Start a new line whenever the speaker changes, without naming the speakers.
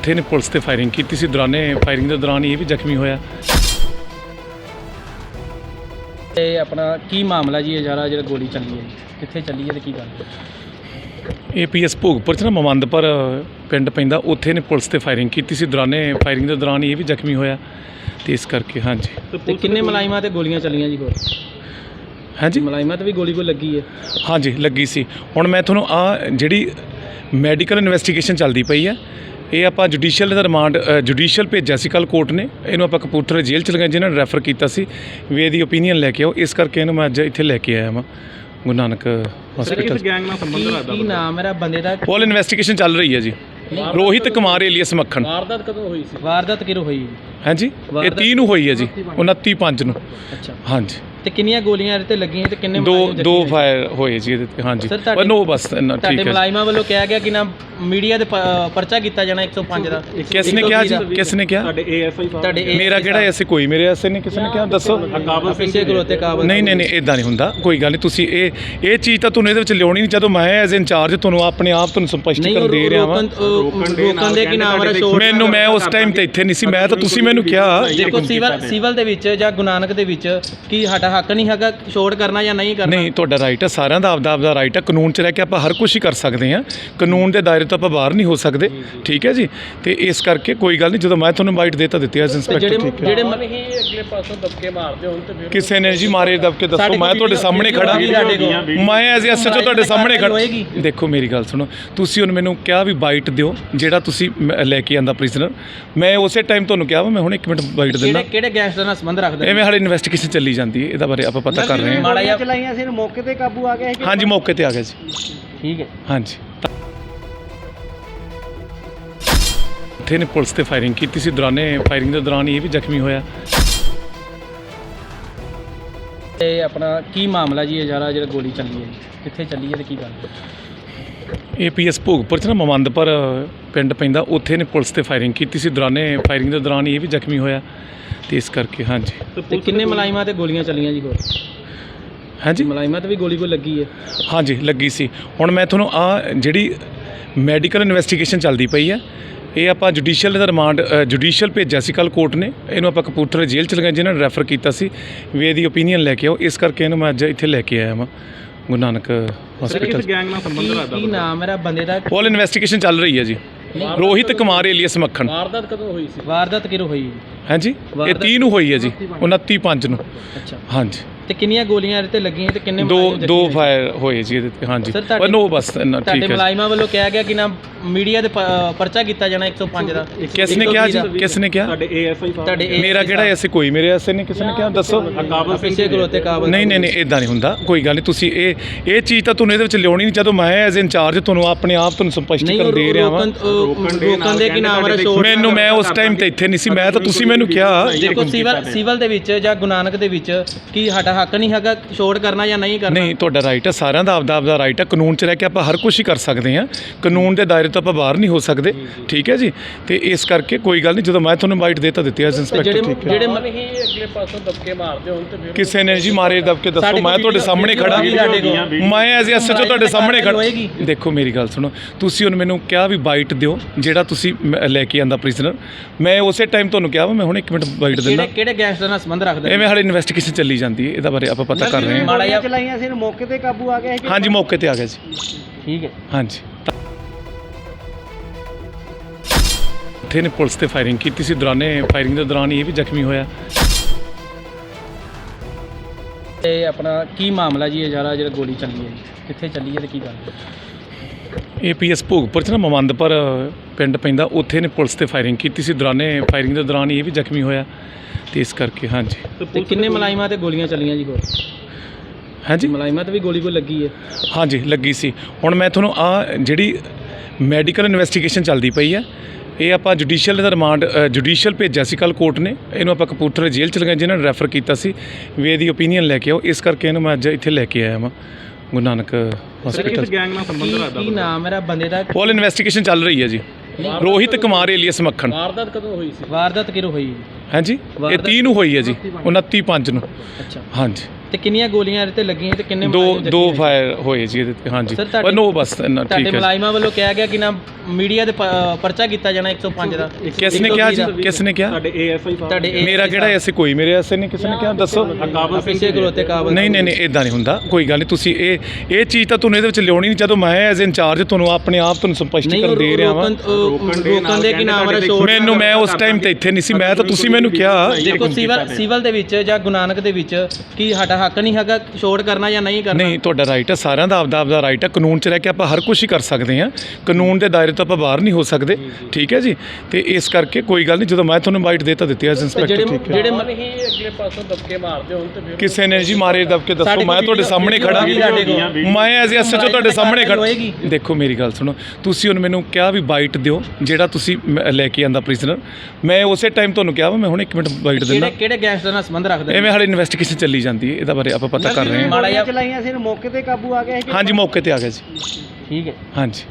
ਉੱਥੇ ਨੇ ਪੁਲਿਸ ਤੇ ਫਾਇਰਿੰਗ ਕੀਤੀ ਸੀ। ਦੌਰਾਨੇ ਫਾਇਰਿੰਗ ਦੇ ਦੌਰਾਨ ਇਹ ਵੀ ਜ਼ਖਮੀ ਹੋਇਆ।
ਤੇ ਆਪਣਾ ਕੀ ਮਾਮਲਾ ਜੀ ਇਹ ਸਾਰਾ ਜਿਹੜਾ ਗੋਲੀ ਚੱਲੀ ਹੈ ਜੀ? ਕਿੱਥੇ ਚੱਲੀ ਹੈ ਤੇ ਕੀ ਗੱਲ? ਹੈ?
ਏਪੀਐਸ ਭੋਗਪੁਰ ਚ ਨਾ ਮਮੰਦਪੁਰ ਪਿੰਡ ਪੈਂਦਾ। ਉੱਥੇ ਨੇ ਪੁਲਿਸ ਤੇ ਫਾਇਰਿੰਗ ਕੀਤੀ ਸੀ। ਦੌਰਾਨੇ ਫਾਇਰਿੰਗ ਦੇ ਦੌਰਾਨ ਇਹ ਵੀ ਜ਼ਖਮੀ ਹੋਇਆ। ਤੇ ਇਸ ਕਰਕੇ ਹਾਂਜੀ।
ਤੇ ਕਿੰਨੇ ਮਲਾਈਮਾਂ ਤੇ ਗੋਲੀਆਂ ਚੱਲੀਆਂ ਜੀ ਹੋਰ?
ਹਾਂਜੀ?
ਮਲਾਈਮਾਂ ਤੇ ਵੀ ਗੋਲੀ ਕੋਈ ਲੱਗੀ ਹੈ?
ਹਾਂਜੀ ਲੱਗੀ ਸੀ। ਹੁਣ ਮੈਂ ਤੁਹਾਨੂੰ ਆ ਜਿਹੜੀ ਮੈਡੀਕਲ ਇਨਵੈਸਟੀਗੇਸ਼ਨ ਚੱਲਦੀ ਪਈ ਹੈ ਇਹ ਆਪਾਂ ਜੁਡੀਸ਼ੀਅਲ ਦਾ ਰਿਮਾਂਡ ਜੁਡੀਸ਼ੀਅਲ ਭੇਜਿਆ ਸੀ ਕੱਲ ਕੋਰਟ ਨੇ। ਇਹਨੂੰ ਆਪਾਂ ਕਪੂਰਥਲੇ ਜੇਲ੍ਹ ਚ ਲਗਾਇਆ ਜਿਨ੍ਹਾਂ ਨੇ ਰੈਫਰ ਕੀਤਾ ਸੀ। ਵੀ ਇਹਦੀ ਓਪੀਨੀਅਨ ਲੈ ਕੇ ਆਓ। ਇਸ ਕਰਕੇ ਇਹਨੂੰ ਮੈਂ ਅੱਜ ਇੱਥੇ ਲੈ ਕੇ ਆਇਆ ਹਾਂ ਗੁਰੂ ਨਾਨਕ ਹਸਪੀਟਲ
ਗੈਂਗ ਨਾਲ ਸੰਬੰਧ
ਕੀ
ਰੱਖਦਾ
ਕੀ ਨਾਮ ਮੇਰਾ? ਬੰਦੇ ਦਾ
ਪੋਲ ਇਨਵੈਸਟੀਗੇਸ਼ਨ ਚੱਲ ਰਹੀ ਹੈ ਜੀ। ਰੋਹਿਤ ਕੁਮਾਰ ਏਲੀਅਸ ਮੱਖਣ।
ਵਾਰਦਾਤ ਕਦੋਂ ਹੋਈ ਸੀ? ਵਾਰਦਾਤ ਕਿਰੋ ਹੋਈ?
ਹਾਂਜੀ ਇਹ
ਵਾਰਦਾਤ-
30 ਨੂੰ ਹੋਈ ਹੈ ਜੀ 29 5 ਨੂੰ।
ਅੱਛਾ।
ਹਾਂਜੀ।
ਤੇ ਕਿੰਨੀਆਂ ਗੋਲੀਆਂ ਇਹਦੇ ਤੇ ਲੱਗੀਆਂ ਤੇ ਕਿੰਨੇ
ਦੋ
ਮੁਲਾਜ਼ਮ
ਦੋ
ਹੋਏ?
ਫਾਇਰ ਹੋਏ ਜੀ ਇਹਦੇ ਤੇ ਹਾਂਜੀ।
ਤੁਹਾਡੇ-
ਪਰ ਨੋ ਬਸ ਇੰਨਾ
ਤੁਹਾਡੇ
ਠੀਕ ਹੈ।
ਮੁਲਾਜ਼ਮਾਂ ਵੱਲੋਂ ਕਿਹਾ ਗਿਆ ਕਿ ਨਾ ਮੀਡੀਆ ਦੇ ਪ- ਪਰਚਾ ਕੀਤਾ ਜਾਣਾ 105 ਦਾ।
ਕਿਸ ਨੇ ਕਿਹਾ ਜੀ? ਕਿਸ ਨੇ ਕਿਹਾ?
ਸਾਡੇ ਏਐਸਆਈ ਸਾਹਿਬ
ਤੁਹਾਡੇ
ਮੇਰਾ ਕਿਹੜਾ ਐਸੇ ਕੋਈ ਮੇਰੇ ਐਸੇ ਨੇ ਕਿਸੇ ਨੇ ਕਿਹਾ ਦੱਸੋ।
ਕਾਬਲ
ਪਿੱਛੇ ਖਲੋਤੇ ਕਾਬਲ
ਨਹੀਂ ਨਹੀਂ ਨਹੀਂ ਇਦਾਂ ਨਹੀਂ ਹੁੰਦਾ। ਕੋਈ ਗੱਲ ਨਹੀਂ ਤੁਸੀਂ ਇਹ ਇਹ ਚੀਜ਼ ਤਾਂ ਤੁਹਾਨੂੰ ਇਹਦੇ ਵਿੱਚ ਲਿਆਉਣੀ ਨਹੀਂ। ਜਦੋਂ ਮੈਂ ਐਜ਼ ਇੰਚਾਰਜ ਤੁਹਾਨੂੰ ਆਪਣੇ ਆਪ ਤੁਹਾਨੂੰ
ਨਹੀਂ
ਸਪਸ਼ਟੀਕਰਨ ਦੇ ਰਿਹਾ ਵਾਂ।
ਰੋਕਣ
ਦੇ
ਰੋਕਣ ਦੇ ਕਿ ਸ਼ੋਰ
ਮੈਨੂੰ ਮੈਂ ਉਸ ਟਾਈਮ ਤੇ ਇੱਥੇ ਨਹੀਂ ਸੀ। ਮੈਂ ਤਾਂ ਤੁਸੀਂ ਮੈਨੂੰ ਕਿਹਾ
ਦੇਖੋ ਸਿਵਲ ਸਿਵਲ ਦੇ ਵਿੱਚ ਜਾਂ ਗੁਨਾਨਕ ਦੇ ਵਿੱਚ ਕੀ ਸਾਡਾ ਹੱਕ ਨਹੀਂ ਹੈਗਾ ਛੋੜ ਕਰਨਾ ਜਾਂ ਨਹੀਂ ਕਰਨਾ?
ਨਹੀਂ ਤੁਹਾਡਾ ਰਾਈਟ ਹੈ ਸਾਰਿਆਂ ਦਾ ਆਪਦਾ ਆਪਦਾ ਰਾਈਟ ਹੈ ਕਾਨੂੰਨ 'ਚ ਰਹਿ ਕੇ ਆਪਾਂ ਹਰ ਕੁਝ ਹੀ ਕਰ ਸਕਦੇ ਹਾਂ। ਕਾਨੂੰਨ ਦੇ ਦਾਇਰੇ ਤੋਂ ਆਪਾਂ ਬਾਹਰ ਨਹੀਂ ਹੋ ਸਕਦੇ। ਠੀਕ ਹੈ ਜੀ? ਤੇ ਇਸ ਕਰਕੇ ਕੋਈ ਗੱਲ ਨਹੀਂ ਜਦੋਂ ਮੈਂ ਤੁਹਾਨੂੰ ਬਾਈਟ ਦੇ ਤਾਂ ਦਿੱਤੀ ਐਜ਼
ਤੇ
ਇੰਸਪੈਕਟਰ
ਜਿਹੜੇ
ਠੀਕ ਹੈ।
ਜਿਹੜੇ
ਹੀ ਅਗਲੇ ਪਾਸੋਂ ਦਬਕੇ ਮਾਰਦੇ ਹੁਣ ਤੇ
ਕਿਸੇ ਨੇ ਜੀ ਮਾਰੇ ਦਬਕੇ ਦੱਸੋ ਮੈਂ ਤੁਹਾਡੇ ਸਾਹਮਣੇ ਖੜਾ। ਮੈਂ ਐਜ਼ ਐਸਐਚਓ ਤੁਹਾਡੇ ਸਾਹਮਣੇ ਖੜਾ। ਦੇਖੋ ਮੇਰੀ ਗੱਲ ਸੁਣੋ ਤੁਸੀਂ ਹੁਣ ਮੈਨੂੰ ਕਿਹਾ ਵੀ ਬਾਈਟ ਦਿਓ ਜਿਹੜਾ ਤੁਸੀਂ ਲੈ ਕੇ ਆਂਦਾ ਪ੍ਰਿਜ਼ਨਰ ਮੈਂ ਉਸੇ ਟਾਈਮ ਤੁਹਾਨੂੰ ਕਿਹਾ ਵਾ ਮੈਂ ਹੁਣ 1 ਮਿੰਟ ਬਾਈਟ ਦਿੰਦਾ।
ਕਿਹੜੇ ਕਿਹੜੇ ਗੈਂਗਸਟਰ ਨਾਲ ਸੰਬੰਧ ਰੱਖਦੇ?
ਐਵੇਂ ਹਾਲੇ ਇਨਵੈਸਟੀਗੇਸ਼ਨ ਚੱਲੀ ਜਾਂਦੀ ਹੈ। ਇਹਦਾ ਬਾਰੇ ਆਪਾਂ ਪਤਾ ਕਰ ਰਹੇ ਹਾਂ।
ਮਾੜਾ ਜਿਹਾ
ਚਲਾਈਆਂ ਸੀ ਮੌਕੇ ਤੇ ਕਾਬੂ ਆ ਗਿਆ
ਹਾਂਜੀ ਮੌਕੇ ਤੇ ਆ ਗਿਆ ਜੀ।
ਠੀਕ ਹੈ।
ਹਾਂਜੀ। ਉੱਥੇ ਨੇ ਪੁਲਿਸ ਤੇ ਫਾਇਰਿੰਗ ਕੀਤੀ ਸੀ ਦੌਰਾਨੇ ਫਾਇਰਿੰਗ ਦੇ ਦੌਰਾਨ ਇਹ ਵੀ ਜ਼ਖਮੀ ਹੋਇਆ।
ਤੇ ਆਪਣਾ ਕੀ ਮਾਮਲਾ ਜੀ ਇਹ ਸਾਰਾ ਜਿਹੜਾ ਗੋਲੀ ਚੱਲੀ ਹੈ? ਕਿੱਥੇ ਚੱਲੀ ਹੈ ਤੇ ਕੀ ਗੱਲ ਹੈ?
ਏਪੀਐਸ ਭੋਗਪੁਰ ਚ ਨਾ ਮਮੰਦਪੁਰ ਪਿੰਡ ਪੈਂਦਾ ਉੱਥੇ ਨੇ ਪੁਲਿਸ ਤੇ ਫਾਇਰਿੰਗ ਕੀਤੀ ਸੀ ਦੌਰਾਨੇ ਫਾਇਰਿੰਗ ਦੇ ਦੌਰਾਨ ਇਹ ਵੀ ਜ਼ਖਮੀ ਹੋਇਆ। ਤੇ ਇਸ ਕਰਕੇ ਹਾਂਜੀ।
ਤੇ ਕਿੰਨੇ ਮਲਾਈਮਾਂ ਤੇ ਗੋਲੀਆਂ ਚੱਲੀਆਂ ਜੀ ਹੋਰ?
ਹਾਂਜੀ।
ਮਲਾਈਮਾਂ ਤੇ ਵੀ ਗੋਲੀ ਕੋਈ ਲੱਗੀ ਹੈ?
ਹਾਂਜੀ ਲੱਗੀ ਸੀ। ਹੁਣ ਮੈਂ ਤੁਹਾਨੂੰ ਆ ਜਿਹੜੀ ਮੈਡੀਕਲ ਇਨਵੈਸਟੀਗੇਸ਼ਨ ਚੱਲਦੀ ਪਈ ਹੈ ਇਹ ਆਪਾਂ ਜੁਡੀਸ਼ੀਅਲ ਦਾ ਰਿਮਾਂਡ ਜੁਡੀਸ਼ੀਅਲ ਭੇਜਿਆ ਸੀ ਕੱਲ ਕੋਰਟ ਨੇ। ਇਹਨੂੰ ਆਪਾਂ ਕਪੂਰਥਲੇ ਜੇਲ੍ਹ ਚ ਲਗਾਇਆ ਜਿਨ੍ਹਾਂ ਨੇ ਰੈਫਰ ਕੀਤਾ ਸੀ ਵੀ ਇਹਦੀ ਓਪੀਨੀਅਨ ਲੈ ਕੇ ਆਓ। ਇਸ ਕਰਕੇ ਇਹਨੂੰ ਮੈਂ ਅੱਜ ਇੱਥੇ ਲੈ ਕੇ ਆਇਆ ਹਾਂ ਗੁਰੂ ਨਾਨਕ ਹਸਪੀਟਲ
ਗੈਂਗ ਨਾਲ ਸੰਬੰਧ
ਕੀ
ਰੱਖਦਾ
ਕੀ ਨਾਮ ਮੇਰਾ ਬੰਦੇ ਦਾ
ਪੋਲ ਇਨਵੈਸਟੀਗੇਸ਼ਨ ਚੱਲ ਰਹੀ ਹੈ ਜੀ। ਰੋਹਿਤ ਕੁਮਾਰ ਏਲੀਅਸ ਮੱਖਣ।
ਵਾਰਦਾਤ ਕਦੋਂ ਹੋਈ ਸੀ?
ਵਾਰਦਾਤ ਕਿਰੋ ਹੋਈ?
ਹਾਂਜੀ ਇਹ 30 ਨੂੰ ਹੋਈ ਹੈ ਜੀ 29 5 ਨੂੰ।
ਅੱਛਾ।
ਹਾਂਜੀ।
ਤੇ ਕਿੰਨੀਆਂ ਗੋਲੀਆਂ ਇਹਦੇ ਤੇ ਲੱਗੀਆਂ ਤੇ ਕਿੰਨੇ
ਦੋ
ਮੁਲਾਜ਼ਮ
ਦੋ
ਹੋਏ?
ਫਾਇਰ ਹੋਏ ਜੀ ਇਹਦੇ ਤੇ ਹਾਂਜੀ।
Sir, ਤੁਹਾਡੇ-
ਪਰ ਨੋ ਬਸ ਇੰਨਾ
ਤੁਹਾਡੇ
ਠੀਕ ਹੈ
ਮੁਲਾਜ਼ਮਾਂ ਵੱਲੋਂ ਕਿਹਾ ਗਿਆ ਕਿ ਨਾ ਮੀਡੀਆ ਦੇ ਪ- ਪਰਚਾ ਕੀਤਾ ਜਾਣਾ 105 ਦਾ।
ਕਿਸ ਨੇ ਕਿਹਾ ਜੀ? ਕਿਸ ਨੇ ਕਿਹਾ?
ਸਾਡੇ ਏਐਸਆਈ ਸਾਹਿਬ
ਤੁਹਾਡੇ ਇਹ-
ਮੇਰਾ ਕਿਹੜਾ ਐਸੇ ਕੋਈ ਮੇਰੇ ਐਸੇ ਨੇ ਕਿਸੇ ਨੇ ਕਿਹਾ? ਦੱਸੋ।
ਕਾਬਲ ਸਿੰਘ
ਪਿੱਛੇ ਖਲੋਤੇ ਕਾਬਲ
ਨਹੀਂ ਨਹੀਂ ਨਹੀਂ ਇਦਾਂ ਨਹੀਂ ਹੁੰਦਾ। ਕੋਈ ਗੱਲ ਨਹੀਂ ਤੁਸੀਂ ਇਹ ਇਹ ਚੀਜ਼ ਤਾਂ ਤੁਹਾਨੂੰ ਇਹਦੇ ਵਿੱਚ ਲਿਆਉਣੀ ਨਹੀਂ। ਜਦੋਂ ਮੈਂ ਐਜ਼ ਇੰਚਾਰਜ ਤੁਹਾਨੂੰ ਆਪਣੇ ਆਪ ਤੁਹਾਨੂੰ
ਨਹੀਂ
ਸਪਸ਼ਟੀਕਰਨ
ਉਹ
ਦੇ ਰਿਹਾ ਵਾਂ।
ਰੋਕਣ ਉਹ
ਰੋਕਣ ਦੇ
ਕਿ
ਨਾਲ
ਨਾਮ ਮੇਰਾ
ਕਹਿੰਦੇ
ਸ਼ੋਰ
ਮੈਨੂੰ ਮੈਂ ਉਸ ਟਾਈਮ ਤੇ ਇੱਥੇ ਨਹੀਂ ਸੀ। ਮੈਂ ਤਾਂ ਤੁਸੀਂ ਮੈਨੂੰ ਕਿਹਾ
ਦੇਖੋ ਸਿਵਲ ਸਿਵਲ ਦੇ ਵਿੱਚ ਜਾਂ ਗੁਨਾਨਕ ਦੇ ਵਿੱਚ ਕੀ ਸਾਡਾ ਹੱਕ ਨਹੀਂ ਹੈਗਾ ਛੋੜ ਕਰਨਾ ਜਾਂ ਨਹੀਂ ਕਰਨਾ।
ਨਹੀਂ ਤੁਹਾਡਾ ਰਾਈਟ ਹੈ ਸਾਰਿਆਂ ਦਾ ਆਪਦਾ ਆਪਦਾ ਰਾਈਟ ਹੈ ਕਾਨੂੰਨ 'ਚ ਰਹਿ ਕੇ ਆਪਾਂ ਹਰ ਕੁਝ ਹੀ ਕਰ ਸਕਦੇ ਹਾਂ। ਕਾਨੂੰਨ ਦੇ ਦਾਇਰੇ ਤੋਂ ਆਪਾਂ ਬਾਹਰ ਨਹੀਂ ਹੋ ਸਕਦੇ। ਠੀਕ ਹੈ ਜੀ? ਤੇ ਇਸ ਕਰਕੇ ਕੋਈ ਗੱਲ ਨਹੀਂ ਜਦੋਂ ਮੈਂ ਤੁਹਾਨੂੰ ਬਾਈਟ ਦੇ ਤਾਂ ਦਿੱਤੀ ਐਜ਼
ਤੇ
ਇੰਸਪੈਕਟਰ ਠੀਕ ਹੈ।
ਜਿਹੜੇ
ਹੀ ਅਗਲੇ ਪਾਸੋਂ ਦਬਕੇ ਮਾਰਦੇ ਹੁਣ ਤੇ
ਕਿਸੇ ਨੇ ਜੀ ਮਾਰੇ ਦਬਕੇ ਦੱਸੋ ਮੈਂ ਤੁਹਾਡੇ ਸਾਹਮਣੇ ਖੜਾ। ਮੈਂ ਐਜ਼ ਐਸਐਚਓ ਤੁਹਾਡੇ ਸਾਹਮਣੇ ਖੜਾ
ਹੋਏਗੀ।
ਦੇਖੋ ਮੇਰੀ ਗੱਲ ਸੁਣੋ ਤੁਸੀਂ ਹੁਣ ਮੈਨੂੰ ਕਿਹਾ ਵੀ ਬਾਈਟ ਦਿਓ ਜਿਹੜਾ ਤੁਸੀਂ ਲੈ ਕੇ ਆਂਦਾ ਪ੍ਰਿਜ਼ਨਰ ਮੈਂ ਉਸੇ ਟਾਈਮ ਤੁਹਾਨੂੰ ਕਿਹਾ ਵਾ ਮੈਂ ਹੁਣ 1 ਮਿੰਟ ਬਾਈਟ ਦਿੰਦਾ।
ਕਿਹੜੇ ਕਿਹੜੇ ਗੈਂਗਸਟਰ ਨਾਲ ਸੰਬੰਧ ਰੱਖਦੇ?
ਐਵੇਂ ਹਾਲੇ ਇਨਵੈਸਟੀਗੇਸ਼ਨ ਚੱਲੀ ਜਾਂਦੀ ਹੈ। ਇਹਦਾ ਬਾਰੇ ਆਪਾਂ ਪਤਾ ਕਰ ਰਹੇ ਹਾਂ।
ਮਾੜਾ ਜਿਹਾ
ਚਲਾਈਆਂ ਸੀ ਮੌਕੇ ਤੇ ਕਾਬੂ ਆ ਗਿਆ
ਹਾਂਜੀ ਮੌਕੇ ਤੇ ਆ ਗਿਆ ਜੀ।
ਠੀਕ ਹੈ।
ਹਾਂਜੀ। ਉੱਥੇ ਨੇ ਪੁਲਿਸ ਤੇ ਫਾਇਰਿੰਗ ਕੀਤੀ ਸੀ ਦੌਰਾਨੇ ਫਾਇਰਿੰਗ ਦੇ ਦੌਰਾਨ ਇਹ ਵੀ ਜ਼ਖਮੀ ਹੋਇਆ।
ਤੇ ਆਪਣਾ ਕੀ ਮਾਮਲਾ ਜੀ ਇਹ ਸਾਰਾ ਜਿਹੜਾ ਗੋਲੀ ਚੱਲੀ ਹੈ ਜੀ? ਕਿੱਥੇ ਚੱਲੀ ਹੈ ਤੇ ਕੀ ਗੱਲ ਹੈ?
ਏਪੀਐਸ ਭੋਗਪੁਰ ਚ ਨਾ ਮਮੰਦਪੁਰ ਪਿੰਡ ਪੈਂਦਾ ਉੱਥੇ ਨੇ ਪੁਲਿਸ ਤੇ ਫਾਇਰਿੰਗ ਕੀਤੀ ਸੀ। ਦੌਰਾਨੇ ਫਾਇਰਿੰਗ ਦੇ ਦੌਰਾਨ ਇਹ ਵੀ ਜ਼ਖਮੀ ਹੋਇਆ ਤੇ ਇਸ ਕਰਕੇ ਹਾਂਜੀ।
ਤੇ ਕਿੰਨੇ ਮਲਾਈਮਾਂ ਤੇ ਗੋਲੀਆਂ ਚੱਲੀਆਂ ਜੀ ਹੋਰ?
ਹਾਂਜੀ?
ਮਲਾਈਮਾਂ ਤੇ ਵੀ ਗੋਲੀ ਕੋਈ ਲੱਗੀ ਹੈ
ਹਾਂਜੀ ਲੱਗੀ ਸੀ। ਹੁਣ ਮੈਂ ਤੁਹਾਨੂੰ ਆ ਜਿਹੜੀ ਮੈਡੀਕਲ ਇਨਵੈਸਟੀਗੇਸ਼ਨ ਚੱਲਦੀ ਪਈ ਹੈ ਇਹ ਆਪਾਂ ਜੁਡੀਸ਼ੀਅਲ ਦਾ ਰਿਮਾਂਡ ਜੁਡੀਸ਼ੀਅਲ ਭੇਜਿਆ ਸੀ ਕੱਲ ਕੋਰਟ ਨੇ। ਇਹਨੂੰ ਆਪਾਂ ਕਪੂਰਥਲੇ ਜੇਲ੍ਹ ਚ ਲਗਾਇਆ ਜਿਨ੍ਹਾਂ ਨੇ ਰੈਫਰ ਕੀਤਾ ਸੀ। ਵੀ ਇਹਦੀ ਓਪੀਨੀਅਨ ਲੈ ਕੇ ਆਓ। ਇਸ ਕਰਕੇ ਇਹਨੂੰ ਮੈਂ ਅੱਜ ਇੱਥੇ ਲੈ ਕੇ ਆਇਆ ਹਾਂ ਗੁਰੂ ਨਾਨਕ ਹਸਪੀਟਲ
ਗੈਂਗ ਨਾਲ ਸੰਬੰਧ ਰੱਖਦਾ
ਕੀ ਨਾਮ ਮੇਰਾ? ਬੰਦੇ ਦਾ
ਪੋਲ ਇਨਵੈਸਟੀਗੇਸ਼ਨ ਚੱਲ ਰਹੀ ਹੈ ਜੀ। ਰੋਹਿਤ ਕੁਮਾਰ ਏਲੀਅਸ ਮੱਖਣ।
ਵਾਰਦਾਤ ਕਦੋਂ ਹੋਈ ਸੀ?
ਵਾਰਦਾਤ ਕਿਰੋ ਹੋਈ?
ਹਾਂਜੀ? ਇਹ
ਵਾਰਦਾਤ-
30 ਨੂੰ ਹੋਈ ਹੈ ਜੀ 29 5 ਨੂੰ।
ਅੱਛਾ।
ਹਾਂਜੀ।
ਤੇ ਕਿੰਨੀਆਂ ਗੋਲੀਆਂ ਇਹਦੇ ਤੇ ਲੱਗੀਆਂ ਤੇ ਕਿੰਨੇ
ਦੋ
ਮੁਲਾਜ਼ਮ ਜ਼ਖਮੀ
ਦੋ
ਹੋਏ?
ਫਾਇਰ ਹੋਏ ਜੀ ਇਹਦੇ ਤੇ ਹਾਂਜੀ।
ਤੁਹਾਡੇ-
ਪਰ ਨੋ ਬਸ ਇੰਨਾ
ਤੁਹਾਡੇ
ਠੀਕ ਹੈ।
ਮੁਲਾਜ਼ਮਾਂ ਵੱਲੋਂ ਕਿਹਾ ਗਿਆ ਕਿ ਨਾ ਮੀਡੀਆ ਦੇ ਪ- ਅ, ਪਰਚਾ ਕੀਤਾ ਜਾਣਾ 105 ਦਾ।
ਕਿਸ ਨੇ ਕਿਹਾ ਜੀ? ਕਿਸ ਨੇ ਕਿਹਾ?
ਸਾਡੇ ਏਐਸਆਈ
ਤੁਹਾਡੇ
ਮੇਰਾ ਕਿਹੜਾ ਐਸੇ ਕੋਈ ਮੇਰੇ ਐਸੇ ਨਹੀਂ ਕਿਸੇ ਨੇ ਕਿਹਾ? ਦੱਸੋ।
ਕਾਬਲ ਸਿੰਘ
ਪਿੱਛੇ ਖਲੋਤੇ ਕਾਬਲ
ਨਹੀਂ ਨਹੀਂ ਨਹੀਂ ਇਦਾਂ ਨਹੀਂ ਹੁੰਦਾ। ਕੋਈ ਗੱਲ ਨਹੀਂ ਤੁਸੀਂ ਇਹ ਇਹ ਚੀਜ਼ ਤਾਂ ਤੁਹਾਨੂੰ ਇਹਦੇ ਵਿੱਚ ਲਿਆਉਣੀ ਨਹੀਂ। ਜਦੋਂ ਮੈਂ ਐਜ਼ ਇੰਚਾਰਜ ਤੁਹਾਨੂੰ ਆਪਣੇ ਆਪ ਤੁਹਾਨੂੰ
ਨਹੀਂ
ਸਪਸ਼ਟੀਕਰਨ ਦੇ ਰਿਹਾ ਵਾਂ।
ਰੋਕਣ ਦੇ ਕਿ ਨਾਮ ਰਾ ਸ਼ੋਰ
ਮੈਨੂੰ ਮੈਂ ਉਸ ਟਾਈਮ ਤੇ ਇੱਥੇ ਨਹੀਂ ਸੀ। ਮੈਂ ਤਾਂ ਤੁਸੀਂ ਮੈਨੂੰ ਕਿਹਾ
ਦੇਖੋ ਸਿਵਲ ਸਿਵਲ ਦੇ ਵਿੱਚ ਜਾਂ ਗੁਨਾਨਕ ਦੇ ਵਿੱਚ ਕੀ ਸਾਡਾ ਹੱਕ ਨਹੀਂ ਹੈਗਾ ਸ਼ੋਰ ਕਰਨਾ ਜਾਂ ਨਹੀਂ ਕਰਨਾ?
ਨਹੀਂ ਤੁਹਾਡਾ ਰਾਈਟ ਹੈ ਸਾਰਿਆਂ ਦਾ ਆਪਦਾ ਆਪਦਾ ਰਾਈਟ ਹੈ। ਕਾਨੂੰਨ 'ਚ ਰਹਿ ਕੇ ਆਪਾਂ ਹਰ ਕੁਝ ਹੀ ਕਰ ਸਕਦੇ ਹਾਂ। ਕਾਨੂੰਨ ਦੇ ਦਾਇਰੇ ਤੋਂ ਆਪਾਂ ਬਾਹਰ ਨਹੀਂ ਹੋ ਸਕਦੇ। ਠੀਕ ਹੈ ਜੀ? ਤੇ ਇਸ ਕਰਕੇ ਕੋਈ ਗੱਲ ਨਹੀਂ ਜਦੋਂ ਮੈਂ ਤੁਹਾਨੂੰ ਬਾਈਟ ਦੇ ਤਾਂ ਦਿੱਤੀ ਐਜ਼ ਇੰਸਪੈਕਟਰ ਠੀਕ ਹੈ।
ਜਿਹੜੇ
ਮਨ ਹੀ ਅਗਲੇ ਪਾਸੋਂ ਦਬਕੇ ਮਾਰਦੇ ਹੁਣ ਤੇ ਫਿਰ
ਕਿਸੇ ਨੇ ਜੀ ਮਾਰੇ ਦਬ ਕੇ ਦੱਸੋ ਮੈਂ ਤੁਹਾਡੇ ਸਾਹਮਣੇ ਖੜਾ। ਮੈਂ ਐਜ਼ ਐਸਐਚਓ ਤੁਹਾਡੇ ਸਾਹਮਣੇ ਖੜਾ
ਹੋਏਗੀ।
ਦੇਖੋ ਮੇਰੀ ਗੱਲ ਸੁਣੋ ਤੁਸੀਂ ਹੁਣ ਮੈਨੂੰ ਕਿਹਾ ਵੀ ਬਾਈਟ ਦਿਓ ਜਿਹੜਾ ਤੁਸੀਂ ਲੈ ਕੇ ਆਂਦਾ ਪ੍ਰਿਜ਼ਨਰ ਮੈਂ ਉਸੇ ਟਾਈਮ ਤੁਹਾਨੂੰ ਕਿਹਾ ਵਾ ਮੈਂ ਹੁਣ 1 ਮਿੰਟ ਬਾਈਟ ਦਿੰਦਾ।
ਕਿਹੜੇ ਕਿਹੜੇ ਗੈਂਗਸਟਰ ਨਾਲ ਸੰਬੰਧ ਰੱਖਦੇ?
ਐਵੇਂ ਹਾਲੇ ਇਨਵੈਸਟੀਗੇਸ਼ਨ ਚੱਲੀ ਜਾਂਦੀ ਹੈ ਇਹਦਾ ਬਾਰੇ ਆਪਾਂ ਪਤਾ ਕਰ ਰਹੇ ਹਾਂ।
ਮਾੜਾ ਜਿਹਾ
ਚਲਾਈਆਂ ਸੀ ਮੌਕੇ ਤੇ ਕਾਬੂ ਆ ਗਿਆ
ਹਾਂਜੀ ਮੌਕੇ ਤੇ ਆ ਗਿਆ ਜੀ
ਠੀਕ ਹੈ।
ਹਾਂਜੀ।